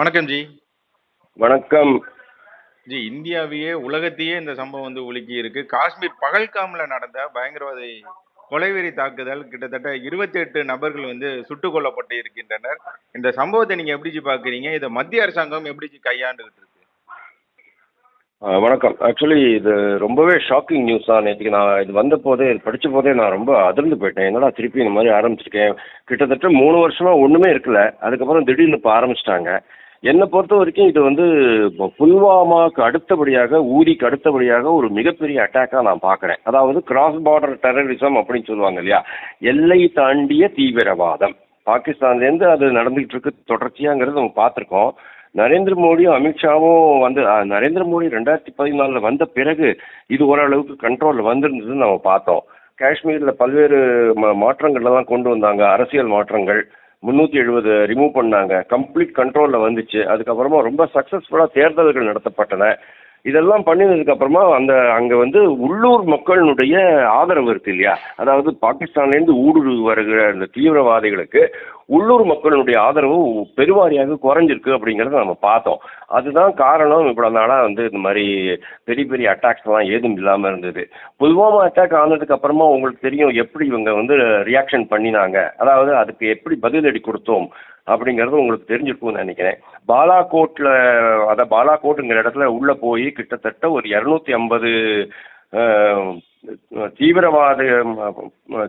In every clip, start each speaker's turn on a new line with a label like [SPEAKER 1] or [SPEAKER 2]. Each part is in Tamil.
[SPEAKER 1] வணக்கம் ஜி.
[SPEAKER 2] வணக்கம்.
[SPEAKER 1] ஜி இந்தியாவையே உலகத்தையே இந்த சம்பவம் வந்து உலுக்கி இருக்கு. காஷ்மீர் பகல்காம்ல நடந்த பயங்கரவாதி கொலைவெறி தாக்குதல் கிட்டத்தட்ட 28 நபர்கள் வந்து சுட்டுக் கொல்லப்பட்டு இருக்கின்றனர். இந்த சம்பவத்தை நீங்க எப்படி பாக்குறீங்க? இதை மத்திய அரசாங்கம் எப்படி கையாண்டுகிட்டு இருக்கு?
[SPEAKER 2] வணக்கம். ஆக்சுவலி இது ரொம்பவே ஷாக்கிங் நியூஸ் தான். நேற்றுக்கு நான் இது வந்த போதே படித்த போதே நான் ரொம்ப அதிர்ந்து போயிட்டேன். என்னடா திருப்பி இந்த மாதிரி ஆரம்பிச்சிருக்கேன் கிட்டத்தட்ட மூணு வருஷமா ஒன்றுமே இருக்கல. அதுக்கப்புறம் திடீர்னு இப்போ ஆரம்பிச்சிட்டாங்க. என்னை பொறுத்த வரைக்கும் இது வந்து இப்போ புல்வாமாவுக்கு அடுத்தபடியாக ஊரிக்கு அடுத்தபடியாக ஒரு மிகப்பெரிய அட்டாக்காக நான் பார்க்குறேன். அதாவது கிராஸ் பார்டர் டெரரிசம் அப்படின்னு சொல்லுவாங்க இல்லையா? எல்லை தாண்டிய தீவிரவாதம். பாகிஸ்தான்லேருந்து அது நடந்துகிட்டு இருக்கு. தொடர்ச்சியாங்கிறது நம்ம பார்த்துருக்கோம். நரேந்திர மோடியும் அமித்ஷாவும் வந்து நரேந்திர மோடி ரெண்டாயிரத்தி பதினாலில் வந்த பிறகு இது ஓரளவுக்கு கண்ட்ரோலில் வந்திருந்ததுன்னு நம்ம பார்த்தோம். காஷ்மீரில் பல்வேறு மாற்றங்கள்லாம் கொண்டு வந்தாங்க. அரசியல் மாற்றங்கள். முந்நூற்றி எழுபது ரிமூவ் பண்ணாங்க. கம்ப்ளீட் கண்ட்ரோலில் வந்துச்சு. அதுக்கப்புறமா ரொம்ப சக்ஸஸ்ஃபுல்லாக தேர்தல்கள் நடத்தப்பட்டன. இதெல்லாம் பண்ணினதுக்கு அப்புறமா அந்த அங்கே வந்து உள்ளூர் மக்களினுடைய ஆதரவு இருக்கு இல்லையா? அதாவது பாகிஸ்தான்லேருந்து ஊடுருவி வருகிற அந்த தீவிரவாதிகளுக்கு உள்ளூர் மக்களினுடைய ஆதரவு பெருவாரியாக குறைஞ்சிருக்கு அப்படிங்கிறத நம்ம பார்த்தோம். அதுதான் காரணம். இவ்வளோ நாளாக வந்து இந்த மாதிரி பெரிய பெரிய அட்டாக்ஸ்லாம் ஏதும் இல்லாமல் இருந்தது. புல்வாமா அட்டாக் ஆனதுக்கு அப்புறமா உங்களுக்கு தெரியும் எப்படி இவங்க வந்து ரியாக்ஷன் பண்ணினாங்க. அதாவது அதுக்கு எப்படி பதிலடி கொடுத்தோம் அப்படிங்கிறது உங்களுக்கு தெரிஞ்சிருக்கும்னு நினைக்கிறேன். பாலாகோட்டில் அதை பாலாகோட்டுங்கிற இடத்துல உள்ளே போய் கிட்டத்தட்ட ஒரு இரநூத்தி ஐம்பது தீவிரவாத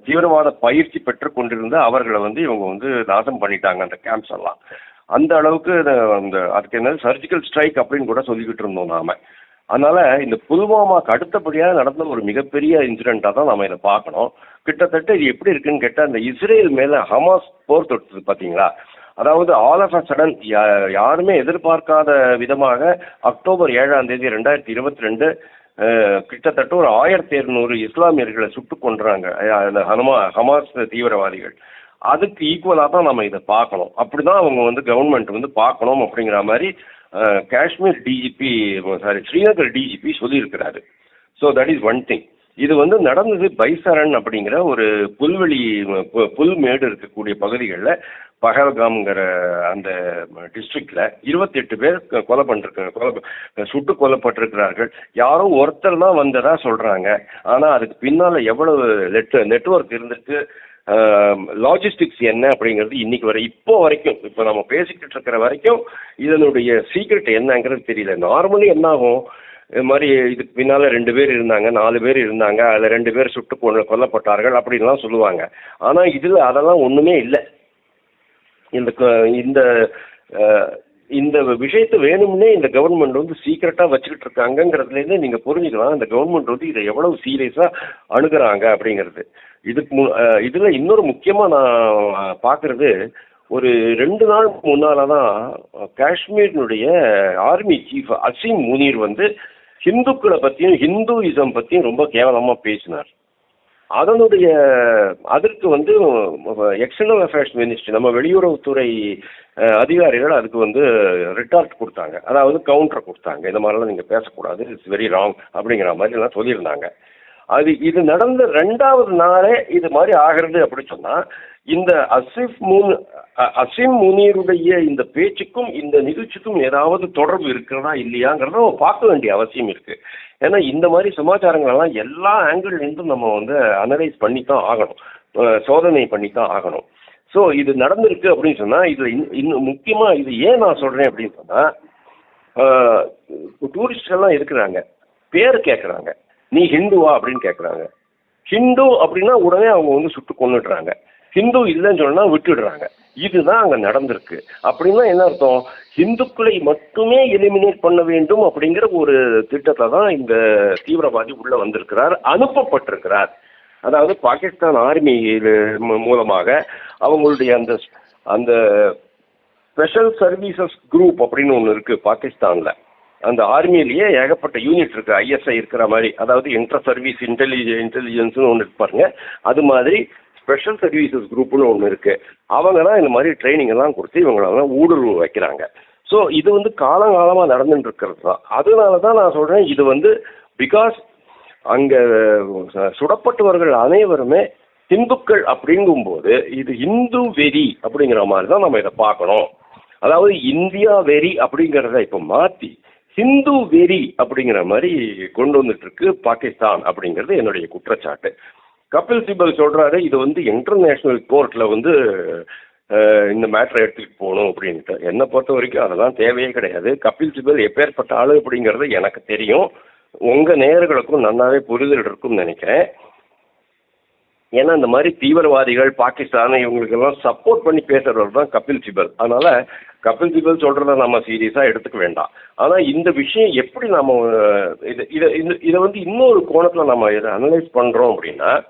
[SPEAKER 2] தீவிரவாத பயிற்சி பெற்று கொண்டிருந்த அவர்களை வந்து இவங்க வந்து நாசம் பண்ணிட்டாங்க அந்த கேம்ப்ஸ் எல்லாம். அந்த அளவுக்கு அந்த அதுக்கு என்ன சர்ஜிக்கல் ஸ்ட்ரைக் அப்படின்னு கூட சொல்லிக்கிட்டு இருந்தோம் நாம. அதனால இந்த புல்வாமாக்கு அடுத்தபடியாக நடந்த ஒரு மிகப்பெரிய இன்சிடென்ட்டாக தான் நம்ம இதை பார்க்கணும். கிட்டத்தட்ட இது எப்படி இருக்குன்னு கேட்டால் இந்த இஸ்ரேல் மேலே ஹமாஸ் போர் தொடுத்தது பார்த்தீங்களா அதாவது ஆல் ஆஃப் அ சடன் யாருமே எதிர்பார்க்காத விதமாக அக்டோபர் ஏழாம் தேதி ரெண்டாயிரத்தி இருபத்தி ரெண்டு கிட்டத்தட்ட ஒரு ஆயிரத்தி இருநூறு இஸ்லாமியர்களை சுட்டு கொன்றாங்க. அந்த ஹனுமா ஹமாஸ் தீவிரவாதிகள். அதுக்கு ஈக்குவலாக தான் நம்ம இதை பார்க்கணும். அப்படி தான் அவங்க வந்து கவர்மெண்ட் வந்து பார்க்கணும் அப்படிங்கிற மாதிரி Kashmir DGP sorry Srinagar DGP சொல்லியிருக்கிறாரு. So that is one thing இது வந்து நடந்தது பைசரன் அப்படிங்கிற ஒரு புல்வெளி பு- புல்மேடு இருக்கக்கூடிய பகுதிகளில் பகல்காம்ங்கிற அந்த டிஸ்ட்ரிக்டில் இருபத்தெட்டு பேர் கொலை பண்ணிருக்காங்க. கொலை சுட்டு கொல்லப்பட்டிருக்கிறார்கள். யாரோ ஒருத்தர் தான் வந்ததா சொல்கிறாங்க ஆனால் அதுக்கு பின்னால் எவ்வளவு நெட் நெட்வொர்க் இருந்திருக்கு லாஜிஸ்டிக்ஸ் என்ன அப்படிங்கிறது இன்னைக்கு வரை இப்போ வரைக்கும் இப்போ நம்ம பேசிக்கிட்டு இருக்கிற வரைக்கும் இதனுடைய சீக்ரெட் என்னங்கிறது தெரியல. நார்மலி என்ன ஆகும் இது மாதிரி இதுக்கு பின்னால் ரெண்டு பேர் இருந்தாங்க நாலு பேர் இருந்தாங்க அதில் ரெண்டு பேர் சுட்டு கொல்லப்பட்டார்கள் அப்படின்லாம் சொல்லுவாங்க. ஆனால் இதில் அதெல்லாம் ஒன்றுமே இல்லை. இந்த இந்த இந்த விஷயத்தை வேணும்னே இந்த கவர்மெண்ட் வந்து சீக்கிரட்டா வச்சுக்கிட்டு இருக்காங்கங்கிறதுலேருந்து நீங்கள் புரிஞ்சுக்கலாம். இந்த கவர்மெண்ட் வந்து இதை எவ்வளவு சீரியஸா அணுகிறாங்க அப்படிங்கிறது. இதுக்கு மு இதில் இன்னொரு முக்கியமாக நான் பார்க்குறது ஒரு ரெண்டு நாள் முன்னால் தான் காஷ்மீரினுடைய ஆர்மி சீஃப் அசீம் முனீர் வந்து ஹிந்துக்களை பற்றியும் ஹிந்துயிசம் பற்றியும் ரொம்ப கேவலமாக பேசினார். அதனுடைய அதற்கு வந்து எக்ஸ்டர்னல் அஃபேர்ஸ் மினிஸ்ட்ரி நம்ம வெளியுறவுத்துறை அதிகாரிகள் அதுக்கு வந்து ரிட்டார்ட் கொடுத்தாங்க. அதாவது கவுண்டர் கொடுத்தாங்க. இந்த மாதிரிலாம் நீங்கள் பேசக்கூடாது. இட்ஸ் வெரி ராங் அப்படிங்கிற மாதிரி எல்லாம் சொல்லியிருந்தாங்க. அது இது நடந்த ரெண்டாவது நாளே இது மாதிரி ஆகிறது அப்படி சொன்னால் இந்த அசிஃப் முன் அசிம் முனீருடைய இந்த பேச்சுக்கும் இந்த நிகழ்ச்சிக்கும் ஏதாவது தொடர்பு இருக்கிறதா இல்லையாங்கிறத நம்ம பார்க்க வேண்டிய அவசியம் இருக்கு. ஏன்னா இந்த மாதிரி சமாச்சாரங்களெல்லாம் எல்லா ஆங்கிள்லேருந்தும் நம்ம வந்து அனலைஸ் பண்ணி தான் ஆகணும் சோதனை பண்ணி தான் ஆகணும். ஸோ இது நடந்திருக்கு அப்படின்னு சொன்னால் இது இன்னும் முக்கியமாக இது ஏன் நான் சொல்கிறேன் அப்படின்னு சொன்னால் டூரிஸ்ட் எல்லாம் இருக்கிறாங்க. பேர் கேட்குறாங்க நீ ஹிந்துவா அப்படின்னு கேட்குறாங்க ஹிந்து அப்படின்னா உடனே அவங்க வந்து சுட்டு கொண்டுடுறாங்க ஹிந்து இல்லைன்னு சொன்னா விட்டுடுறாங்க. இதுதான் அங்கே நடந்திருக்கு. அப்படின்னா என்ன அர்த்தம்? ஹிந்துக்களை மட்டுமே எலிமினேட் பண்ண வேண்டும் அப்படிங்கிற ஒரு திட்டத்தை தான் இந்த தீவிரவாதி உள்ள வந்திருக்கிறார் அனுப்பப்பட்டிருக்கிறார். அதாவது பாகிஸ்தான் ஆர்மி மூலமாக அவங்களுடைய அந்த அந்த ஸ்பெஷல் சர்வீசஸ் குரூப் அப்படின்னு ஒன்று இருக்குது பாகிஸ்தானில். அந்த ஆர்மியிலேயே ஏகப்பட்ட யூனிட் இருக்குது ஐஎஸ்ஐ இருக்கிற மாதிரி. அதாவது இன்டர் சர்வீஸ் இன்டெலிஜென்ஸ் இன்டெலிஜென்ஸ்னு ஒன்று இருப்பாருங்க அது மாதிரி ஸ்பெஷல் சர்வீசஸ் குரூப்னு ஒன்று இருக்குது அவங்க தான் இந்த மாதிரி ட்ரைனிங் எல்லாம் கொடுத்து இவங்களெல்லாம் ஊடுருவு ஊடுருவ வைக்கிறாங்க. ஸோ இது வந்து காலங்காலமாக நடந்துட்டு இருக்கிறது தான் அதனால தான் நான் சொல்கிறேன் இது வந்து பிகாஸ் அங்கே சுடப்பட்டவர்கள் அனைவருமே இந்துக்கள் அப்படிங்கும்போது இது இந்து வெறி அப்படிங்கிற மாதிரி தான் நம்ம இதை பார்க்கணும். அதாவது இந்தியா வெறி அப்படிங்கிறத இப்போ மாற்றி ஹிந்து வெறி அப்படிங்கிற மாதிரி கொண்டு வந்துட்டு இருக்கு பாகிஸ்தான் அப்படிங்கிறது என்னுடைய குற்றச்சாட்டு. கபில் சிபல் சொல்றாரு இது வந்து இன்டர்நேஷனல் கோர்ட்ல வந்து இந்த மேட்டரை எடுத்துட்டு போகணும் அப்படின்ட்டு. என்னை பொறுத்த வரைக்கும் அதெல்லாம் தேவையே கிடையாது. கபில் சிபல் எப்பேற்பட்ட ஆளு அப்படிங்கிறது எனக்கு தெரியும். உங்க நேர்களுக்கும் நல்லாவே புரிதல் இருக்கும்னு நினைக்கிறேன். ஏன்னா இந்த மாதிரி தீவிரவாதிகள் பாகிஸ்தான் இவங்களுக்கெல்லாம் சப்போர்ட் பண்ணி பேசுறவர் தான் கபில் சிபல். அதனால கபில் சிபல் சொல்றத நம்ம சீரியஸா எடுத்துக்க வேண்டாம். ஆனா இந்த விஷயம் எப்படி நாம இது இதை இந்த- இதை வந்து இன்னொரு கோணத்துல நம்ம இதை அனலைஸ் பண்றோம் அப்படின்னா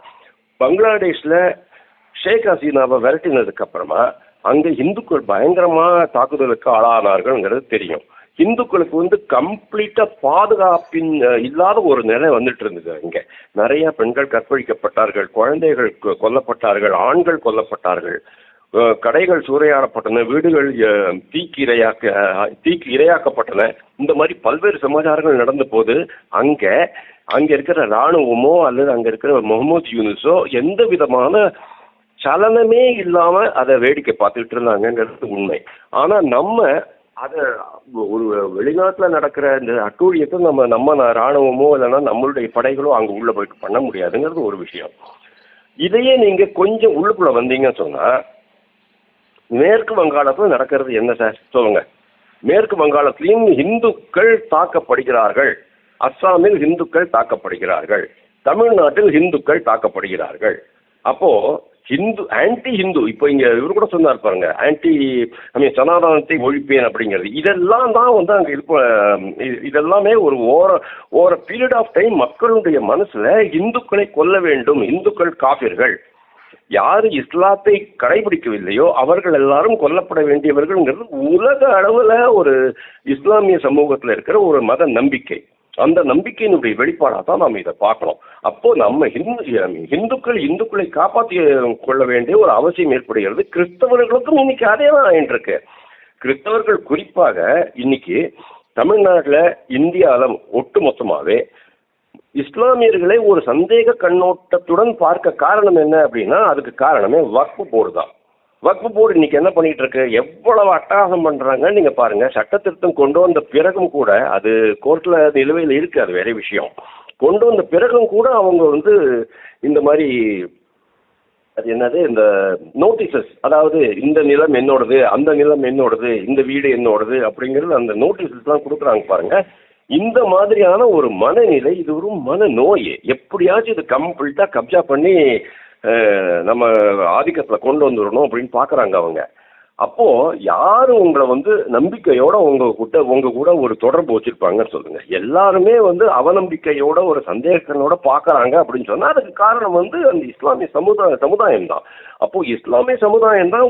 [SPEAKER 2] பங்களாதேஷில் ஷேக் ஹசீனாவை விரட்டினதுக்கு அப்புறமா அங்கே இந்துக்கள் பயங்கரமாக தாக்குதலுக்கு ஆளானார்கள்ங்கிறது தெரியும். இந்துக்களுக்கு வந்து கம்ப்ளீட்டா பாதுகாப்பின் இல்லாத ஒரு நிலை வந்துட்டு இருந்தது அங்க. நிறைய பெண்கள் கற்பழிக்கப்பட்டார்கள் குழந்தைகள் கொல்லப்பட்டார்கள் ஆண்கள் கொல்லப்பட்டார்கள். கடைகள் சூறையாடப்பட்டன வீடுகள் தீக்கு இரையாக்க தீக்கு இரையாக்கப்பட்டன. இந்த மாதிரி பல்வேறு சமாச்சாரங்கள் நடந்த போது அங்க அங்க இருக்கிற ராணுவமோ அல்லது அங்க இருக்கிற முகமது யூனிஸோ எந்த விதமான சலனமே இல்லாம அதை வேடிக்கை பார்த்துட்டு இருந்தாங்கிறது உண்மை. ஆனா நம்ம அதை ஒரு வெளிநாட்டுல நடக்கிற இந்த அட்டூழியத்தை நம்ம நம்ம ராணுவமோ இல்லைன்னா நம்மளுடைய படைகளோ அங்க உள்ள போயிட்டு பண்ண முடியாதுங்கிறது ஒரு விஷயம். இதையே நீங்க கொஞ்சம் உள்ளுக்குள்ள வந்தீங்கன்னு சொன்னா மேற்கு வங்காளத்தில் நடக்கிறது என்ன சார்? சொல்லுங்க. மேற்கு வங்காளத்திலையும் இந்துக்கள் தாக்கப்படுகிறார்கள். அஸ்ஸாமில் இந்துக்கள் தாக்கப்படுகிறார்கள். தமிழ்நாட்டில் இந்துக்கள் தாக்கப்படுகிறார்கள். அப்போ ஹிந்து ஆன்டி ஹிந்து இப்போ இங்க இவர் கூட சொன்னார் பாருங்க. ஆன்டி ஐ மீன் சனாதனத்தை ஒழிப்பேன் அப்படிங்கிறது. இதெல்லாம் தான் வந்து அங்கே இருப்ப இது- இதெல்லாமே ஒரு ஓர ஓர பீரியட் ஆஃப் டைம் மக்களுடைய மனசுல இந்துக்களை கொல்ல வேண்டும். இந்துக்கள் காபிர்கள். யார் இஸ்லாத்தை கடைபிடிக்கவில்லையோ அவர்கள் எல்லாரும் கொல்லப்பட வேண்டியவர்கள்ங்கிறது உலக அளவில் ஒரு இஸ்லாமிய சமூகத்தில் இருக்கிற ஒரு மத நம்பிக்கை. அந்த நம்பிக்கையினுடைய வெளிப்பாடாக தான் நாம் இதை பார்க்கணும். அப்போ நம்ம ஹிந்து இந்துக்கள் இந்துக்களை காப்பாற்றி கொள்ள வேண்டிய ஒரு அவசியம் ஏற்படுகிறது. கிறிஸ்தவர்களுக்கும் இன்னைக்கு அதே தான் ஆயிட்டு இருக்கு கிறிஸ்தவர்கள் குறிப்பாக இன்னைக்கு தமிழ்நாட்டில் இந்தியாவில் ஒட்டுமொத்தமாகவே இஸ்லாமியர்களை ஒரு சந்தேக கண்ணோட்டத்துடன் பார்க்க காரணம் என்ன அப்படின்னா அதுக்கு காரணமே வக்ஃபு போர்டு தான். வக்ஃபு போர்டு இன்னைக்கு என்ன பண்ணிட்டு இருக்கு? எவ்வளவு அட்டகாசம் பண்றாங்க? நீங்க பாருங்க சட்ட திருத்தம் கொண்டு வந்த பிறகும் கூட அது கோர்ட்ல நிலுவையில் இருக்கு அது வேற விஷயம். கொண்டு வந்த பிறகும் கூட அவங்க வந்து இந்த மாதிரி அது என்னது? இந்த நோட்டீசஸ் அதாவது இந்த நிலம் என்னோடது அந்த நிலம் என்னோடது இந்த வீடு என்னோடது அப்படிங்கிறது அந்த நோட்டீசஸ்லாம் கொடுக்குறாங்க பாருங்க. இந்த மாதிரியான ஒரு மனநிலை இது ஒரு மனநோய். எப்படியாச்சும் இது கம்ப்ளீட்டா கப்ஜா பண்ணி நம்ம ஆதிக்கத்தில் கொண்டு வந்துடணும் அப்படின்னு பார்க்குறாங்க அவங்க. அப்போ யாரு உங்களை வந்து நம்பிக்கையோட உங்க கிட்ட உங்க கூட ஒரு தொடர்பு வச்சிருப்பாங்கன்னு சொல்லுங்க. எல்லாருமே வந்து அவநம்பிக்கையோட ஒரு சந்தேகத்தனோட பாக்குறாங்க அப்படின்னு சொன்னா அதுக்கு காரணம் வந்து அந்த இஸ்லாமிய சமுதாய சமுதாயம் தான் அப்போ இஸ்லாமிய சமுதாயம் தான்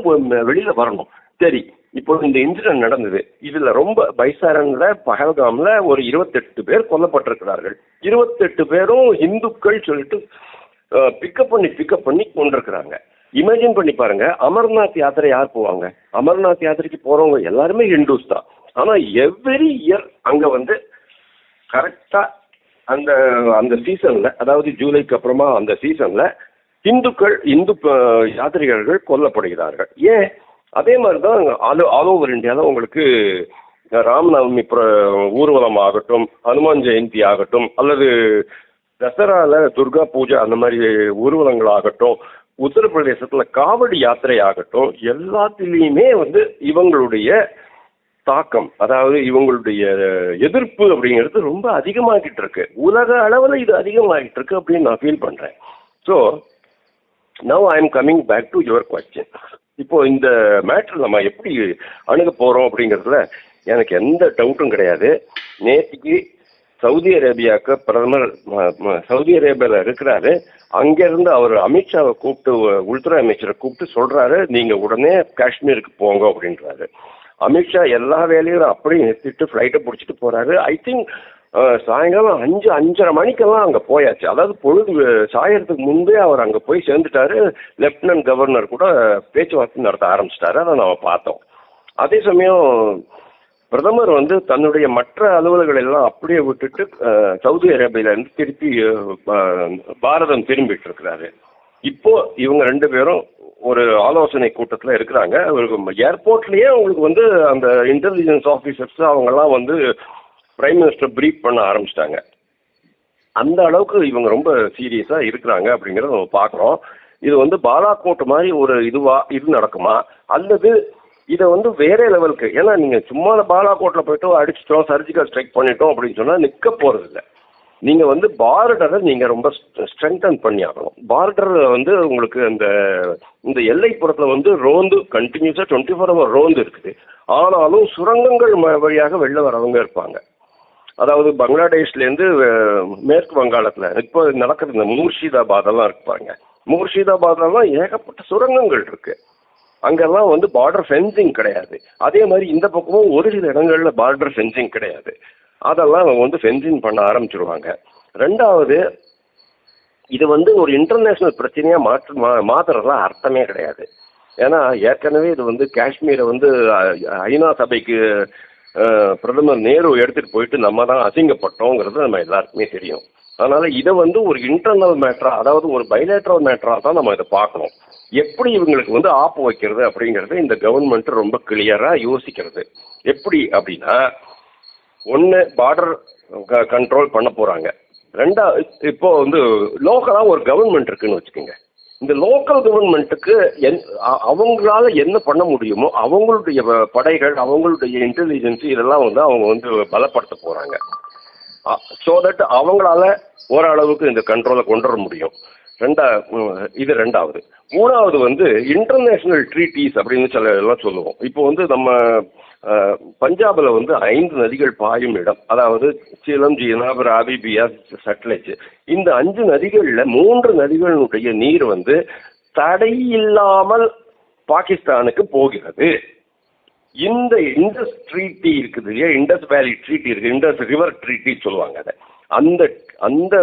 [SPEAKER 2] வெளியில வரணும். சரி. இப்போ இந்த இன்சிடென்ட் நடந்தது. இதுல ரொம்ப பைசாரன்ல பஹல்காம்ல ஒரு இருபத்தெட்டு பேர் கொல்லப்பட்டிருக்கிறார்கள். இருபத்தெட்டு பேரும் இந்துக்கள் சொல்லிட்டு பிக்கப் பண்ணி பிக்கப் பண்ணி கொண்டிருக்கிறாங்க. இமேஜின் பண்ணி பாருங்க அமர்நாத் யாத்திரை யார் போவாங்க? அமர்நாத் யாத்திரைக்கு போறவங்க எல்லாருமே ஹிந்துஸ் தான். ஆனா எவ்ரி இயர் அங்க வந்து கரெக்டா அந்த அந்த சீசன்ல அதாவது ஜூலைக்கு அப்புறமா அந்த சீசன்ல இந்துக்கள் இந்து யாத்திரிகர்கள் யாத்ரீகர்கள் கொல்லப்படுகிறார்கள். ஏன்? அதே மாதிரி தான் ஆல் ஆல் ஓவர் இந்தியாவில் உங்களுக்கு ராமநவமி புற ஊர்வலம் ஆகட்டும் ஹனுமான் ஜெயந்தி ஆகட்டும் அல்லது தசராவில் துர்கா பூஜை அந்த மாதிரி ஊர்வலங்கள் ஆகட்டும் உத்தரப்பிரதேசத்தில் காவடி யாத்திரை ஆகட்டும் எல்லாத்துலேயுமே வந்து இவங்களுடைய தாக்கம் அதாவது இவங்களுடைய எதிர்ப்பு அப்படிங்கிறது ரொம்ப அதிகமாகிட்டு இருக்கு. உலக அளவில் இது அதிகமாகிட்டு இருக்கு அப்படின்னு நான் ஃபீல் பண்ணுறேன் so now I am coming back to your question இப்போ இந்த மேட்ரு நம்ம எப்படி அணுக போகிறோம் அப்படிங்கிறதுல எனக்கு எந்த டவுட்டும் கிடையாது. நேற்றுக்கு சவுதி அரேபியாவுக்கு பிரதமர் சவுதி அரேபியாவில் இருக்கிறாரு. அங்கேருந்து அவர் அமித்ஷாவை கூப்பிட்டு உள்துறை அமைச்சரை கூப்பிட்டு சொல்கிறாரு நீங்கள் உடனே காஷ்மீருக்கு போங்க அப்படின்றாரு. அமித்ஷா எல்லா வேலையும் அப்படியே நிறுத்திட்டு ஃப்ளைட்டை பிடிச்சிட்டு போகிறாரு ஐ திங்க் சாயங்காலம் அஞ்சு அஞ்சரை மணிக்கெல்லாம் அங்கே போயாச்சு. அதாவது பொழுது சாயறதுக்கு முன்பே அவர் அங்கே போய் சேர்ந்துட்டாரு. லெப்டினன்ட் கவர்னர் கூட பேச்சுவார்த்தை நடத்த ஆரம்பிச்சிட்டாரு. அதை நம்ம பார்த்தோம். அதே சமயம் பிரதமர் வந்து தன்னுடைய மற்ற அலுவலர்கள் எல்லாம் அப்படியே விட்டுட்டு சவுதி அரேபியாவிலேருந்து திருப்பி பாரதம் திரும்பிட்டு இருக்கிறாரு. இப்போ இவங்க ரெண்டு பேரும் ஒரு ஆலோசனை கூட்டத்தில் இருக்கிறாங்க. ஏர்போர்ட்லேயே உங்களுக்கு வந்து அந்த இன்டெலிஜென்ஸ் ஆஃபீஸர்ஸ் அவங்கெல்லாம் வந்து பிரைம் மினிஸ்டர் பிரீஃப் பண்ண ஆரம்பிச்சிட்டாங்க. அந்த அளவுக்கு இவங்க ரொம்ப சீரியஸாக இருக்கிறாங்க அப்படிங்கிறத நம்ம பார்க்குறோம் இது வந்து பாலாகோட் மாதிரி ஒரு இதுவா இது நடக்குமா? அல்லது இதை வந்து வேற லெவலுக்கு ஏன்னா நீங்கள் சும்மா பாலாக்கோட்டில் போயிட்டு அடிச்சிட்டோம் சர்ஜிக்கல் ஸ்ட்ரைக் பண்ணிட்டோம் அப்படின்னு சொன்னால் நிற்க போறது இல்லை. நீங்கள் வந்து பார்டரை நீங்கள் ரொம்ப ஸ்ட்ரெங்தன் பண்ணி ஆகணும். பார்டர் வந்து உங்களுக்கு அந்த இந்த எல்லைப்புறத்தில் வந்து ரோந்து கண்டினியூஸாக டுவெண்ட்டி ஃபோர் ஹவர் ரோந்து இருக்குது. ஆனாலும் சுரங்கங்கள் ம- வழியாக வெளில வரவங்க இருப்பாங்க. அதாவது பங்களாதேஷ்லேருந்து மேற்கு வங்காளத்தில். இப்போ நடக்கிற இந்த மூர்ஷிதாபாதெல்லாம் இருப்பாங்க மூர்ஷிதாபாத்லாம் ஏகப்பட்ட சுரங்கங்கள் இருக்கு. அங்கெல்லாம் வந்து பார்டர் ஃபென்சிங் கிடையாது. அதே மாதிரி இந்த பக்கமும் ஒரு சில இடங்கள்ல பார்டர் ஃபென்சிங் கிடையாது. அதெல்லாம் அவங்க வந்து ஃபென்சிங் பண்ண ஆரம்பிச்சிருவாங்க. ரெண்டாவது இது வந்து ஒரு இன்டர்நேஷனல் பிரச்சனையா மாற்று மா மாத்துறதுல அர்த்தமே கிடையாது. ஏன்னா ஏற்கனவே இது வந்து காஷ்மீரை வந்து ஐநா சபைக்கு பிரதமர் நேரு எடுத்துட்டு போயிட்டு நம்ம தான் அசிங்கப்பட்டோங்கிறது நம்ம எல்லாருக்குமே தெரியும். அதனால இதை வந்து ஒரு இன்டர்னல் மேட்டரா அதாவது ஒரு பைலேட்ரல் மேட்டரா தான் நம்ம இதை பார்க்கணும். எப்படி இவங்களுக்கு வந்து ஆப்பு வைக்கிறது அப்படிங்கிறது இந்த கவர்மெண்ட் ரொம்ப கிளியரா யோசிக்கிறது. எப்படி அப்படின்னா ஒன்று பார்டர் கண்ட்ரோல் பண்ண போகிறாங்க ரெண்டா இப்போ வந்து லோக்கலாக ஒரு கவர்மெண்ட் இருக்குன்னு வச்சுக்கோங்க. இந்த லோக்கல் கவர்மெண்ட்டுக்கு என் அவங்களால என்ன பண்ண முடியுமோ அவங்களுடைய படைகள் அவங்களுடைய இன்டெலிஜென்ஸ் இதெல்லாம் வந்து அவங்க வந்து பலப்படுத்த போகிறாங்க ஸோ தட் அவங்களால ஓரளவுக்கு இந்த கண்ட்ரோலை கொண்டு வர முடியும். ரெண்டா இது ரெண்டாவது. மூணாவது வந்து இன்டர்நேஷனல் ட்ரீட்டீஸ் அப்படின்னு சில எல்லாம் சொல்லுவோம். இப்போ வந்து நம்ம பஞ்சாபில் வந்து ஐந்து நதிகள் பாயும் இடம். அதாவது சீலம் ஜீனாப் ராபி பியாஸ் சட்லஜ். இந்த அஞ்சு நதிகளில் மூன்று நதிகளினுடைய நீர் வந்து தடையில்லாமல் பாகிஸ்தானுக்கு போகிறது. இந்த இண்டஸ் ட்ரீட்டி இருக்குது இல்லையா? இண்டஸ் வேலி ட்ரீட்டி இருக்கு. இண்டஸ் ரிவர் ட்ரீட்டி சொல்லுவாங்க அதை. அந்த அந்த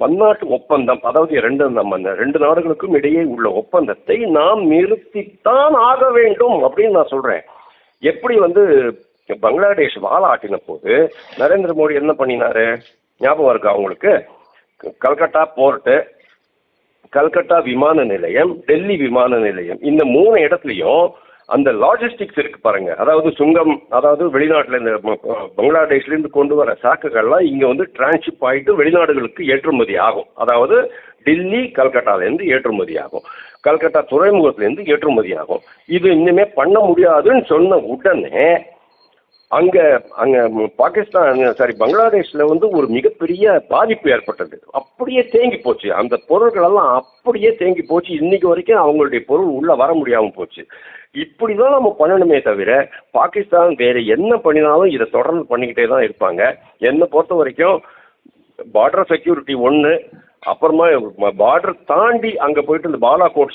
[SPEAKER 2] பன்னாட்டு ஒப்பந்தம் அதாவது இரண்டு நம்ம ரெண்டு நாடுகளுக்கும் இடையே உள்ள ஒப்பந்தத்தை நாம் நிறுத்தித்தான் ஆக வேண்டும் அப்படின்னு நான் சொல்றேன். எப்படி வந்து பங்களாதேஷ் வாழ ஆட்டின போது நரேந்திர மோடி என்ன பண்ணினாரு? ஞாபகம் இருக்கா அவங்களுக்கு கல்கட்டா போர்ட்டு கல்கட்டா விமான நிலையம் டெல்லி விமான நிலையம் இந்த மூணு இடத்துலையும் அந்த லாஜிஸ்டிக்ஸ் இருக்கு பாருங்க. அதாவது சுங்கம் அதாவது வெளிநாட்டுல இந்த பங்களாதேஷ்ல இருந்து கொண்டு வர சாக்குகள்லாம் இங்க வந்து டிரான்ஸ்ஷிப் ஆயிட்டு வெளிநாடுகளுக்கு ஏற்றுமதி ஆகும். அதாவது டெல்லி கல்கட்டால இருந்து ஏற்றுமதி ஆகும். கல்கட்டா துறைமுகத்துலேருந்து ஏற்றுமதி ஆகும் இது இன்னுமே பண்ண முடியாதுன்னு சொன்ன உடனே அங்க அங்க பாகிஸ்தான் சாரி பங்களாதேஷ்ல வந்து ஒரு மிகப்பெரிய பாதிப்பு ஏற்பட்டது. அப்படியே தேங்கி போச்சு. அந்த பொருட்கள் எல்லாம் அப்படியே தேங்கி போச்சு. இன்னைக்கு வரைக்கும் அவங்களுடைய பொருள் உள்ள வர முடியாம போச்சு. இப்படிதான் நம்ம பண்ணணுமே தவிர பாகிஸ்தான் வேற என்ன பண்ணினாலும் இதை தொடர்ந்து பண்ணிக்கிட்டே தான் இருப்பாங்க. என்னை பொறுத்த வரைக்கும் பார்டர் செக்யூரிட்டி ஒன்று அப்புறமா பார்டர் தாண்டி அங்கே போயிட்டு இந்த பாலாகோட்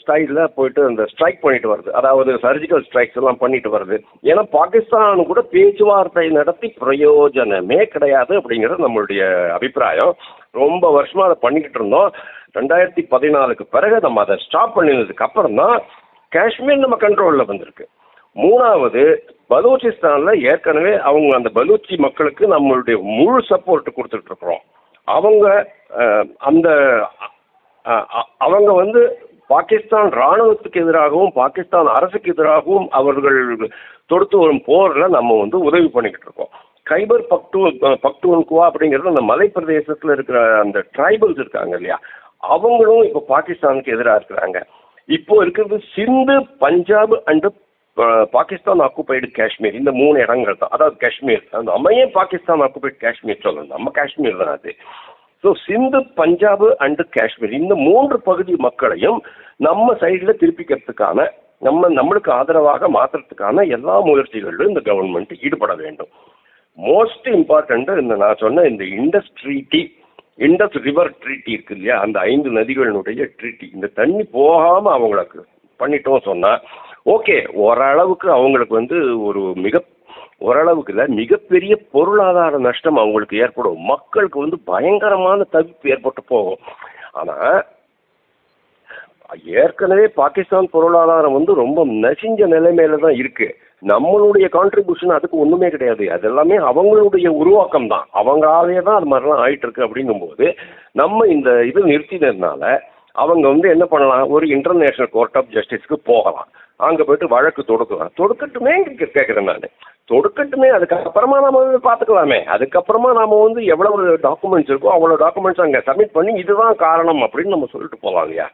[SPEAKER 2] ஸ்டைலில் போயிட்டு அந்த ஸ்ட்ரைக் பண்ணிட்டு வருது. அதாவது சர்ஜிக்கல் ஸ்ட்ரைக்ஸ் எல்லாம் பண்ணிட்டு வருது. ஏன்னா பாகிஸ்தான் கூட பேச்சுவார்த்தை நடத்தி பிரயோஜனமே கிடையாது அப்படிங்கிறது நம்மளுடைய அபிப்பிராயம். ரொம்ப வருஷமா அதை பண்ணிக்கிட்டு இருந்தோம். ரெண்டாயிரத்தி பதினாலுக்கு பிறகு நம்ம அதை ஸ்டாப் பண்ணினதுக்கு அப்புறம் தான் காஷ்மீர் நம்ம கண்ட்ரோலில் வந்திருக்கு. மூணாவது பலூச்சிஸ்தான்ல ஏற்கனவே அவங்க அந்த பலூச்சி மக்களுக்கு நம்மளுடைய முழு சப்போர்ட் கொடுத்துட்டு இருக்கிறோம். அவங்க அந்த அவங்க வந்து பாகிஸ்தான் ராணுவத்துக்கு எதிராகவும் பாகிஸ்தான் அரசுக்கு எதிராகவும் அவர்கள் தொடுத்து வரும் போரில் நம்ம வந்து உதவி பண்ணிக்கிட்டு இருக்கோம். கைபர் பக்டு பக்டுவன்குவா அப்படிங்கிறது அந்த மலை பிரதேசத்தில் இருக்கிற அந்த ட்ரைபல்ஸ் இருக்காங்க இல்லையா? அவங்களும் இப்போ பாகிஸ்தானுக்கு எதிராக இருக்கிறாங்க. இப்போ இருக்கிறது சிந்து பஞ்சாப் அண்டு பாகிஸ்தான் ஆக்குபைடு காஷ்மீர் இந்த மூணு இடங்கள் தான். அதாவது காஷ்மீர் நம்ம ஏன் பாகிஸ்தான் ஆக்குபைடு காஷ்மீர் சொல்லணும். நம்ம காஷ்மீர் தான் அது. ஸோ சிந்து பஞ்சாப் அண்டு காஷ்மீர் இந்த மூன்று பகுதி மக்களையும் நம்ம சைடில் திருப்பிக்கிறதுக்கான நம்ம நம்மளுக்கு ஆதரவாக மாற்றுறதுக்கான எல்லா முயற்சிகளிலும் இந்த கவர்மெண்ட் ஈடுபட வேண்டும். மோஸ்ட் இம்பார்ட்டண்ட் இந்த நான் சொன்ன இந்த Indus treaty Indus river treaty இருக்கு இல்லையா? அந்த ஐந்து நதிகளினுடைய ட்ரீட்டி இந்த தண்ணி போகாமல் அவங்களுக்கு பண்ணிட்டோம் சொன்னால் ஓகே ஓரளவுக்கு அவங்களுக்கு வந்து ஒரு மிக ஓரளவுக்கு இல்லை மிகப்பெரிய பொருளாதார நஷ்டம் அவங்களுக்கு ஏற்படும். மக்களுக்கு வந்து பயங்கரமான தவிப்பு ஏற்பட்டு போகும். ஆனா ஏற்கனவே பாகிஸ்தான் பொருளாதாரம் வந்து ரொம்ப நசிஞ்ச நிலைமையில தான் இருக்கு. நம்மளுடைய கான்ட்ரிபியூஷன் அதுக்கு ஒண்ணுமே கிடையாது. அது எல்லாமே அவங்களுடைய உருவாக்கம் தான். அவங்களாலே தான் அது மாதிரிலாம் ஆயிட்டு இருக்கு அப்படிங்கும்போது நம்ம இந்த இது நிறுத்தினதுனால அவங்க வந்து என்ன பண்ணலாம்? ஒரு இன்டர்நேஷனல் கோர்ட் ஆஃப் ஜஸ்டிஸ்க்கு போகலாம். அங்கே போயிட்டு வழக்கு தொடுக்கலாம் தொடுக்கட்டுமே கேட்குறேன் நான். தொடுக்கட்டுமே அதுக்கப்புறமா நம்ம வந்து பார்த்துக்கலாமே அதுக்கப்புறமா நாம வந்து எவ்வளவு டாக்குமெண்ட்ஸ் இருக்கோ அவ்வளோ டாக்குமெண்ட்ஸ் அங்கே சப்மிட் பண்ணி இதுதான் காரணம் அப்படின்னு நம்ம சொல்லிட்டு போகலாம் இல்லையா?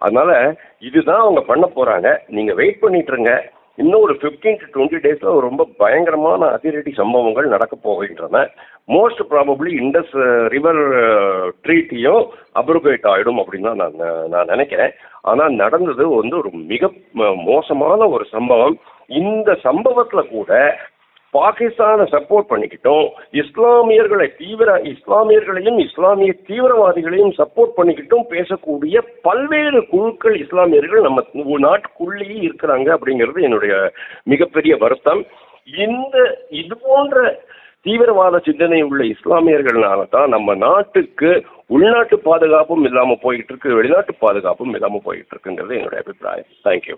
[SPEAKER 2] அதனால இதுதான் அவங்க பண்ண போறாங்க. நீங்க வெயிட் பண்ணிட்டு இருங்க. இன்னும் ஒரு ஃபிஃப்டீன் டு டுவெண்ட்டி டேஸில் ரொம்ப பயங்கரமான அதிரடி சம்பவங்கள் நடக்க போகின்றன. மோஸ்ட் ப்ராபப்ளி இண்டஸ் ரிவர் ட்ரீட்டியும் அப்ரோகேட் ஆகிடும் அப்படின்னு தான் நான் நான் நினைக்கிறேன். ஆனால் நடந்தது வந்து ஒரு மிக மோசமான ஒரு சம்பவம். இந்த சம்பவத்தில் கூட பாகிஸ்தானை சப்போர்ட் பண்ணிக்கிட்டோம். இஸ்லாமியர்களை தீவிர இஸ்லாமியர்களையும் இஸ்லாமிய தீவிரவாதிகளையும் சப்போர்ட் பண்ணிக்கிட்டும். பேசக்கூடிய பல்வேறு குழுக்கள் இஸ்லாமியர்கள் நம்ம நாட்டுக்குள்ளேயே இருக்கிறாங்க அப்படிங்கிறது என்னுடைய மிகப்பெரிய வருத்தம். இந்த இது போன்ற தீவிரவாத சிந்தனை உள்ள இஸ்லாமியர்களால தான் நம்ம நாட்டுக்கு உள்நாட்டு பாதுகாப்பும் இல்லாம போயிட்டு இருக்கு வெளிநாட்டு பாதுகாப்பும் இல்லாம போயிட்டு இருக்குங்கிறது என்னுடைய அபிப்பிராயம். தேங்க்யூ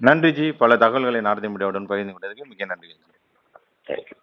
[SPEAKER 1] நன்றி ஜி. பல தகவல்களை நார்த்தி மீடியாவுடன் பகிர்ந்து கொண்டதுக்கு மிக நன்றி
[SPEAKER 2] தேங்க்யூ